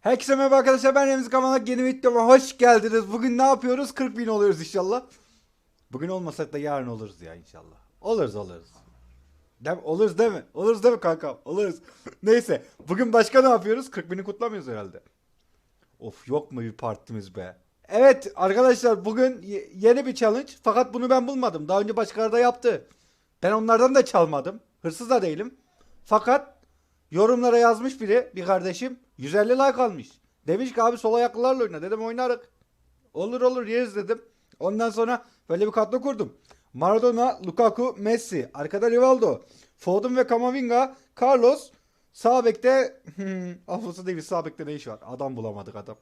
Herkese merhaba arkadaşlar ben Remzi Kamalak yeni videoma hoş geldiniz. Bugün ne yapıyoruz? 40 bin oluyoruz inşallah. Bugün olmasak da yarın oluruz ya inşallah. Oluruz oluruz. Dem oluruz değil mi? Oluruz değil mi kanka? Oluruz. Neyse bugün başka ne yapıyoruz? 40 bini kutlamıyoruz herhalde. Of yok mu bir partimiz be? Evet arkadaşlar bugün ye- yeni bir challenge fakat bunu ben bulmadım. Daha önce başkaları da yaptı. Ben onlardan da çalmadım. Hırsız da değilim. Fakat yorumlara yazmış biri bir kardeşim 150 like almış. Demiş ki abi sol ayaklılarla oyna. Dedim oynarık. Olur olur yeriz dedim. Ondan sonra böyle bir kadro kurdum. Maradona, Lukaku, Messi. Arkada Rivaldo. Foden ve Camavinga. Carlos. Sağ bekte hmm, Davies sağ bekte ne iş var? Adam bulamadık adam.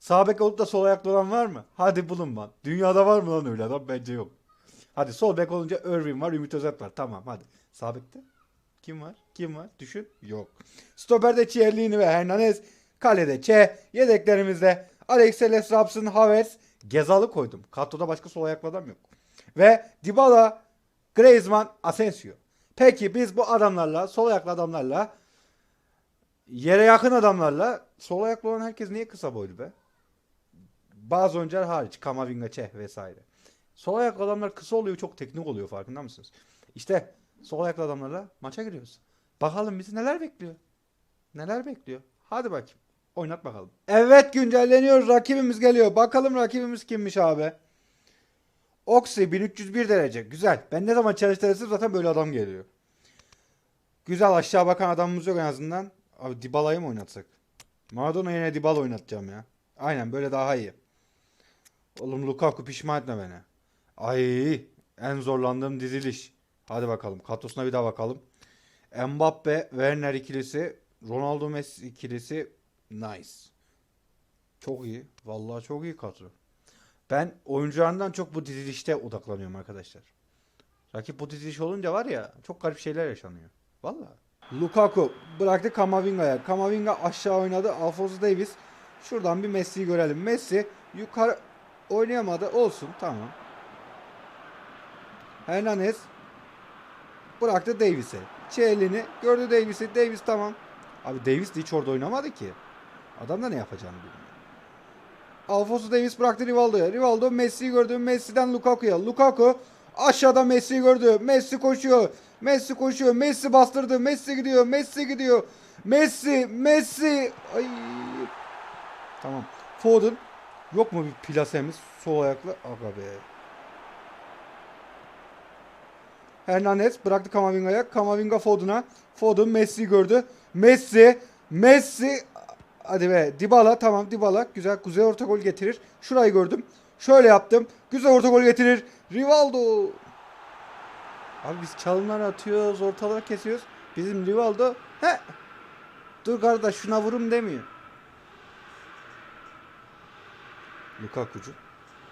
Sağ bek olup da sol ayaklı olan var mı? Hadi bulun lan. Dünyada var mı lan öyle adam? Bence yok. Hadi sol bek olunca Irving var, Ümit Özat var. Tamam hadi. Sağ bekte kim var? Kim var? Düşün. Yok. Stoperde Chiellini ve Hernandez. Kalede Çe. Yedeklerimizde Alex Telles, Robson, Havertz. Gezal'ı koydum. Kadroda başka sol ayaklı adam yok. Ve Dybala, Griezmann, Asensio. Peki biz bu adamlarla, sol ayaklı adamlarla yere yakın adamlarla sol ayaklı olan herkes niye kısa boylu be? Bazı oyuncular hariç. Kamavinga, Çeh vesaire. Sol ayaklı adamlar kısa oluyor çok teknik oluyor farkında mısınız? İşte sol ayaklı adamlarla maça giriyoruz. Bakalım bizi neler bekliyor? Neler bekliyor? Hadi bakayım. Oynat bakalım. Evet güncelleniyor. Rakibimiz geliyor. Bakalım rakibimiz kimmiş abi? Oxy 1301 derece. Güzel. Ben ne zaman çalıştırırsam zaten böyle adam geliyor. Güzel aşağı bakan adamımız yok en azından. Abi Dybala'yı mı oynatsak? Maradona yine Dybala oynatacağım ya. Aynen böyle daha iyi. Oğlum Lukaku pişman etme beni. Ay en zorlandığım diziliş. Hadi bakalım. Kadrosuna bir daha bakalım. Mbappe, Werner ikilisi, Ronaldo Messi ikilisi nice. Çok iyi. Vallahi çok iyi kadro. Ben oyuncularından çok bu dizilişte odaklanıyorum arkadaşlar. Rakip bu diziliş olunca var ya çok garip şeyler yaşanıyor. Vallahi. Lukaku bıraktı Kamavinga'ya. Kamavinga aşağı oynadı. Alfonso Davies. Şuradan bir Messi'yi görelim. Messi yukarı oynayamadı. Olsun tamam. Hernandez bıraktı Davis'e. Çelini gördü Davis'i. Davis tamam. Abi Davis de hiç orada oynamadı ki. Adam da ne yapacağını bilmiyor. Alfonso Davis bıraktı Rivaldo'ya. Rivaldo Messi'yi gördü. Messi'den Lukaku'ya. Lukaku aşağıda Messi'yi gördü. Messi koşuyor. Messi koşuyor. Messi bastırdı. Messi gidiyor. Messi gidiyor. Messi. Messi. Ay. Tamam. Foden. Yok mu bir plasemiz? Sol ayaklı. Aga be. Hernandez bıraktı Kamavinga'ya. Kamavinga Foden'a. Foden Messi gördü. Messi. Messi. Hadi be. Dybala tamam Dybala. Güzel. Kuzey orta gol getirir. Şurayı gördüm. Şöyle yaptım. Güzel orta gol getirir. Rivaldo. Abi biz çalımlar atıyoruz. Ortalara kesiyoruz. Bizim Rivaldo. He. Dur kardeş şuna vurum demiyor. Lukaku'cu.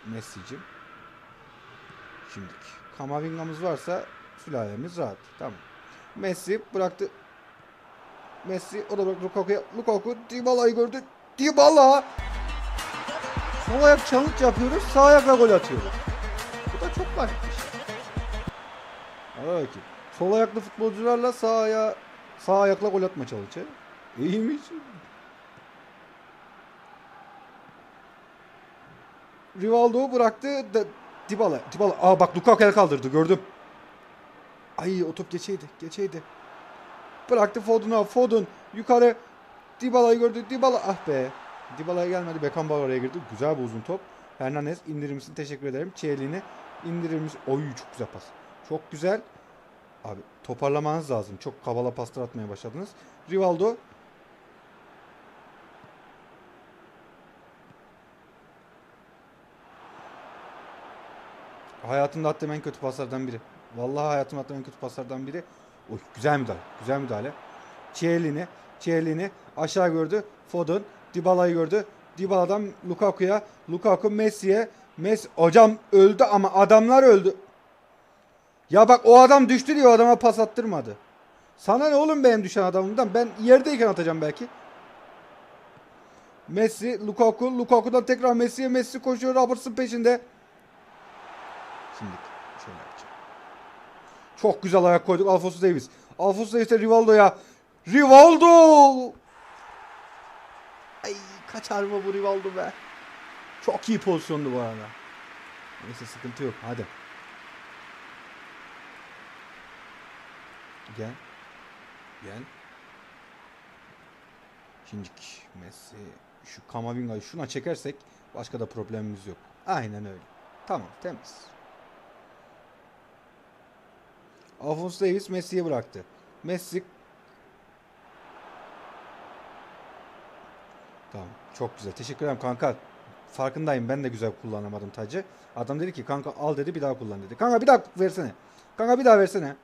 Messi'ci. Şimdiki. Kamavinga'mız varsa sülalemiz rahat. Tamam. Messi bıraktı. Messi o da bıraktı Lukaku'ya. Lukaku Dybala'yı gördü. Dybala! Sol ayak challenge yapıyoruz. Sağ ayakla gol atıyoruz. Bu da çok garip bir şey. Bakayım. Sol ayaklı futbolcularla sağ aya sağ ayakla gol atma challenge. İyiymiş. Rivaldo bıraktı. Da, Dybala. Dybala. Aa bak Lukaku el kaldırdı gördüm. Ay o top geçeydi. Geçeydi. Bıraktı Foden'a. Foden yukarı. Dybala'yı gördü. Dybala. Ah be. Dybala'ya gelmedi. Beckenbauer oraya girdi. Güzel bir uzun top. Hernandez indirir misin? Teşekkür ederim. Çiğliğini indirir misin? Oy çok güzel pas. Çok güzel. Abi toparlamanız lazım. Çok kavala paslar atmaya başladınız. Rivaldo. Hayatımda attığım en kötü paslardan biri. Vallahi hayatımda attığım en kötü paslardan biri. Oy, güzel müdahale. Güzel müdahale. Çiğelini. Çiğelini aşağı gördü. Foden. Dybala'yı gördü. Dybala'dan Lukaku'ya. Lukaku Messi'ye. Messi. Hocam öldü ama adamlar öldü. Ya bak o adam düştü diye o adama pas attırmadı. Sana ne oğlum benim düşen adamımdan? Ben yerdeyken atacağım belki. Messi, Lukaku, Lukaku'dan tekrar Messi'ye Messi koşuyor Robertson peşinde. Şimdi Şöyle. Çok güzel ayak koyduk Alfonso Davis. Alfonso Davis'e Rivaldo'ya. Rivaldo! Ay kaçar mı bu Rivaldo be? Çok iyi pozisyondu bu arada. Neyse sıkıntı yok. Hadi. Gel. Gel. Şimdi Messi şu Kamavinga'yı şuna çekersek başka da problemimiz yok. Aynen öyle. Tamam temiz. Alfonso Davis Messi'ye bıraktı. Messi Tamam. Çok güzel. Teşekkür ederim kanka. Farkındayım. Ben de güzel kullanamadım tacı. Adam dedi ki kanka al dedi bir daha kullan dedi. Kanka bir daha versene. Kanka bir daha versene.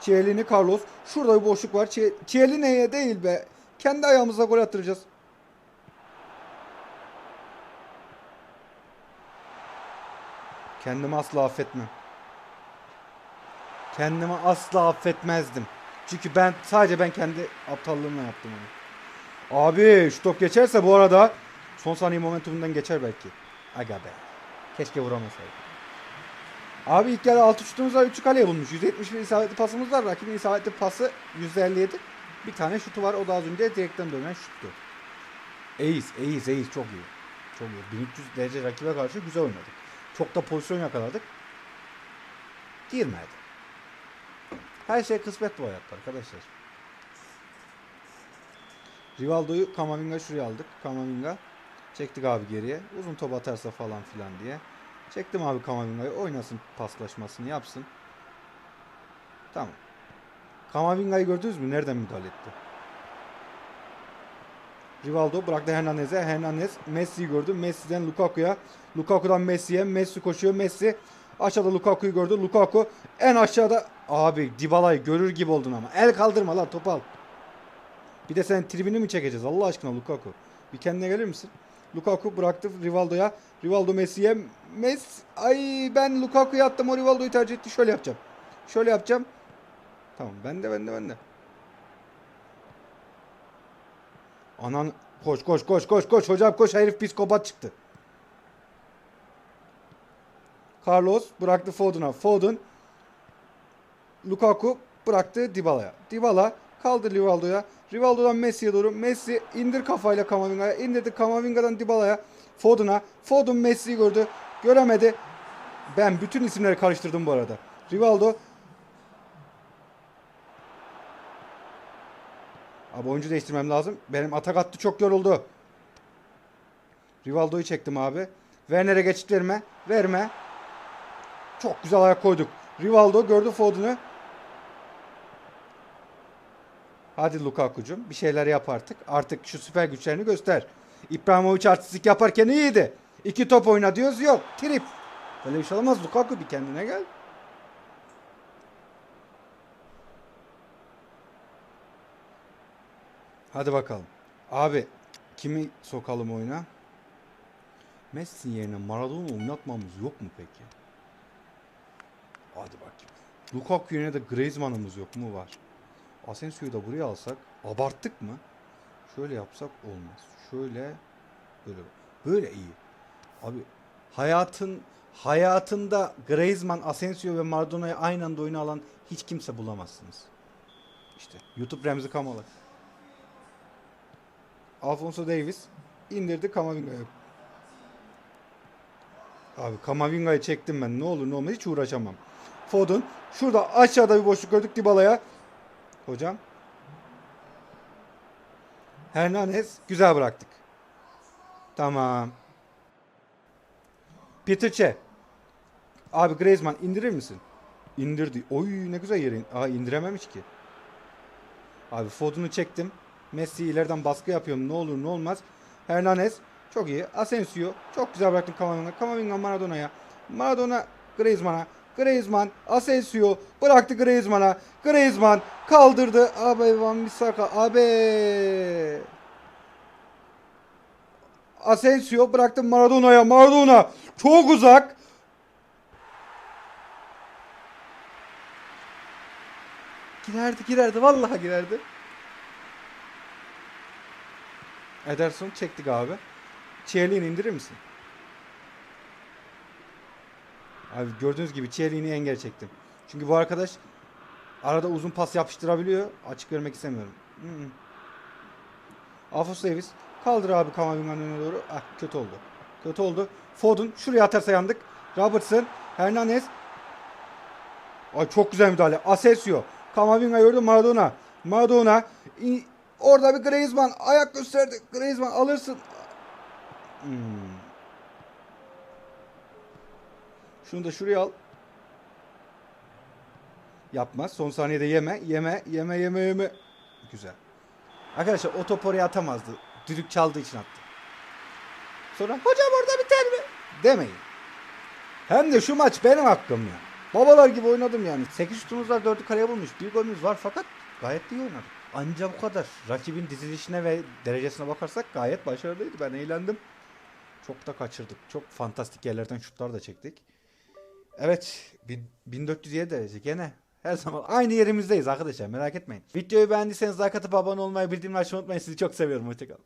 Chiellini Carlos. Şurada bir boşluk var. Chiellini'ye değil be. Kendi ayağımızla gol attıracağız. Kendimi asla affetmem. Kendimi asla affetmezdim. Çünkü ben sadece ben kendi aptallığımla yaptım onu. Abi şu top geçerse bu arada son saniye momentumundan geçer belki. Aga be. Keşke vuramasaydı. Abi ilk yarı 6 şutumuz var 3'ü kaleye bulmuş. 171 isabetli pasımız var. Rakibin isabetli pası %57. Bir tane şutu var. O da az önce direkten dönen şuttu. Ace, ace, ace çok iyi. Çok iyi. 1300 derece rakibe karşı güzel oynadık. Çok da pozisyon yakaladık. Girmedi. Her şey kısmet bu hayatta arkadaşlar. Rivaldo'yu Kamavinga şuraya aldık. Kamavinga. Çektik abi geriye. Uzun top atarsa falan filan diye. Çektim abi Kamavinga'yı. Oynasın paslaşmasını yapsın. Tamam. Kamavinga'yı gördünüz mü? Nereden müdahale etti? Rivaldo bıraktı Hernandez'e. Hernandez Messi'yi gördü. Messi'den Lukaku'ya. Lukaku'dan Messi'ye. Messi koşuyor. Messi aşağıda Lukaku'yu gördü. Lukaku en aşağıda abi Dybala'yı görür gibi oldun ama. El kaldırma lan top al. Bir de sen tribini mi çekeceğiz Allah aşkına Lukaku? Bir kendine gelir misin? Lukaku bıraktı Rivaldo'ya. Rivaldo Messi'ye. Messi ay ben Lukaku'ya attım o Rivaldo'yu tercih etti. Şöyle yapacağım. Şöyle yapacağım. Tamam ben de ben de ben de. Anan koş koş koş koş koş hocam koş herif psikopat çıktı. Carlos bıraktı Foden'a. Foden Lukaku bıraktı Dybala'ya. Dybala kaldı Rivaldo'ya. Rivaldo'dan Messi'ye doğru. Messi indir kafayla Kamavinga'ya. indirdi Kamavinga'dan Dybala'ya. Foden'a. Foden Messi'yi gördü. Göremedi. Ben bütün isimleri karıştırdım bu arada. Rivaldo Abi oyuncu değiştirmem lazım. Benim atak attı çok yoruldu. Rivaldo'yu çektim abi. Werner'e geçit verme. Çok güzel ayak koyduk. Rivaldo gördü Foden'ı. Hadi Lukaku'cum bir şeyler yap artık. Artık şu süper güçlerini göster. İbrahimovic artistik yaparken iyiydi. İki top oyna diyoruz yok. Trip. Böyle bir şey olmaz Lukaku bir kendine gel. Hadi bakalım. Abi kimi sokalım oyuna? Messi yerine Maradona oynatmamız yok mu peki? Hadi bakayım. Lukaku yerine de Griezmann'ımız yok mu? Var. Asensio'yu da buraya alsak abarttık mı? Şöyle yapsak olmaz. Şöyle böyle böyle iyi. Abi hayatın hayatında Griezmann, Asensio ve Maradona'yı aynı anda oyuna alan hiç kimse bulamazsınız. İşte YouTube Remzi Kamalak. Alfonso Davis indirdi Kamavinga'ya. Abi Kamavinga'yı çektim ben. Ne olur ne olmaz hiç uğraşamam. Foden. Şurada aşağıda bir boşluk gördük Dybala'ya. Hocam. Hernandez. Güzel bıraktık. Tamam. Peter Çe. Abi Griezmann indirir misin? İndirdi. Oy ne güzel yerin. Aa indirememiş ki. Abi Foden'u çektim. Messi ileriden baskı yapıyorum. Ne olur ne olmaz. Hernandez çok iyi. Asensio çok güzel bıraktın Kamavinga. Kamavinga Maradona'ya. Maradona Griezmann'a. Griezmann Asensio bıraktı Griezmann'a. Griezmann kaldırdı. Abi Van Bissaka. Abi. Asensio bıraktı Maradona'ya. Maradona çok uzak. Girerdi girerdi vallahi girerdi. Ederson çektik abi. Chiellini indirir misin? Abi gördüğünüz gibi çeyreğini engel çektim. Çünkü bu arkadaş arada uzun pas yapıştırabiliyor. Açık vermek istemiyorum. Hmm. Afos Davis. Kaldır abi Kamavinga'nın önüne doğru. Ah kötü oldu. Kötü oldu. Foden şuraya atarsa yandık. Robertson. Hernandez. Ay çok güzel müdahale. Asensio. Kamavinga gördü Maradona. Maradona. İ- Orada bir Griezmann. Ayak gösterdi. Griezmann alırsın. Hmm. Şunu da şuraya al. Yapmaz. Son saniyede yeme. Yeme. Yeme yeme yeme. Güzel. Arkadaşlar o top oraya atamazdı. Düdük çaldığı için attı. Sonra hocam orada biter mi? Demeyin. Hem de şu maç benim hakkım ya. Babalar gibi oynadım yani. 8 şutumuz var 4'ü kaleye bulmuş. Bir golümüz var fakat gayet iyi oynadık. Anca bu kadar. Rakibin dizilişine ve derecesine bakarsak gayet başarılıydı. Ben eğlendim. Çok da kaçırdık. Çok fantastik yerlerden şutlar da çektik. Evet. bin- 1407 derece gene. Her zaman aynı yerimizdeyiz arkadaşlar merak etmeyin. Videoyu beğendiyseniz like atıp abone olmayı bildirimleri açmayı unutmayın. Sizi çok seviyorum. Hoşçakalın.